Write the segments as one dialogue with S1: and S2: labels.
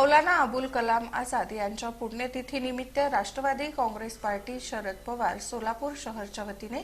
S1: मौलाना अबुल कलाम आझाद यांच्या पुण्यतिथीनिमित्त राष्ट्रवादी काँग्रेस पार्टी शरद पवार सोलापूर शहरच्या वतीने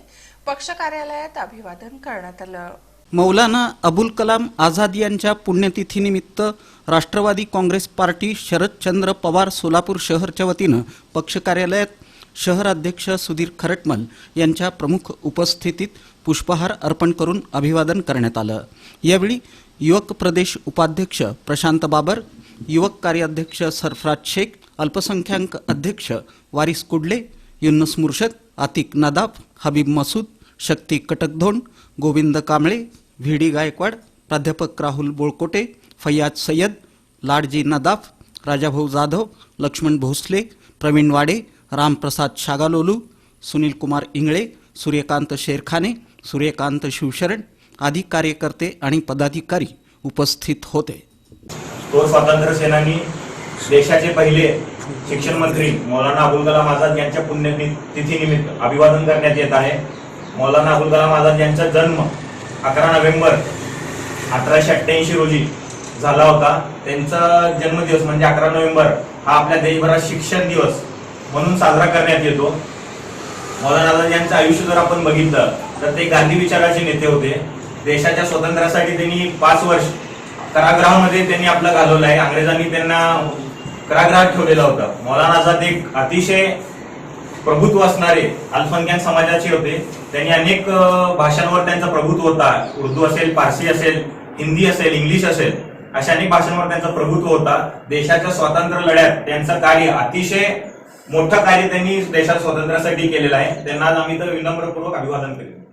S1: पक्ष कार्यालयात अभिवादन करण्यात आलं.
S2: मौलाना अबुल कलाम आझाद यांच्या पुण्यतिथीनिमित्त राष्ट्रवादी काँग्रेस पार्टी शरदचंद्र पवार सोलापूर शहरच्या वतीनं पक्ष कार्यालयात शहराध्यक्ष सुधीर खरटमल यांच्या प्रमुख उपस्थितीत पुष्पहार अर्पण करून अभिवादन करण्यात आलं. यावेळी युवक प्रदेश उपाध्यक्ष प्रशांत बाबर युवक कार्याध्यक्ष सरफराज शेख अल्पसंख्याक अध्यक्ष वारिस कुडले युन्नस मुर्शद आतिक नदाफ हबीब मसूद शक्ती कटकधोंड गोविंद कांबळे व्ही डी गायकवाड प्राध्यापक राहुल बोळकोटे फैयाज सय्यद लाडजी नदाफ राजाभाऊ जाधव लक्ष्मण भोसले प्रवीण वाडे रामप्रसाद शागालोलू सुनील कुमार इंगळे सूर्यकांत शेरखाने सूर्यकांत शिवशरण आदी कार्यकर्ते आणि पदाधिकारी उपस्थित होते.
S3: तो स्वातंत्र्य सेनानी देशाचे पहिले शिक्षण मंत्री मौलाना अबुल कलाम आझाद यांच्या पुण्यतिथीनिमित्त अभिवादन करण्यात येत आहे. मौलाना अबुल कलाम आझाद यांचा जन्म अकरा नोव्हेंबर अठराशे अठ्ठ्याऐंशी रोजी झाला होता. त्यांचा जन्मदिवस म्हणजे अकरा नोव्हेंबर हा आपल्या देशभरात शिक्षण दिवस म्हणून साजरा करण्यात येतो. मौलाना आझाद यांचं आयुष्य जर आपण बघितलं तर ते गांधी विचाराचे नेते होते. देशाच्या स्वातंत्र्यासाठी त्यांनी पाच वर्ष कारागृहामध्ये त्यांनी आपलं घालवलं आहे. अंग्रेजांनी त्यांना कारागृहात ठेवलेला होता. मौलाना आझाद एक अतिशय प्रभुत्व असणारे अल्पसंख्याक समाजाचे होते. त्यांनी अनेक भाषांवर त्यांचा प्रभुत्व होता. उर्दू असेल पारसी असेल हिंदी असेल इंग्लिश असेल अशा अनेक भाषांवर त्यांचा प्रभुत्व होता. देशाच्या स्वातंत्र्य लढ्यात त्यांचं कार्य अतिशय मोठं कार्य त्यांनी देशात स्वातंत्र्यासाठी केलेलं आहे. त्यांना आज आम्ही तर विनम्रपूर्वक अभिवादन केले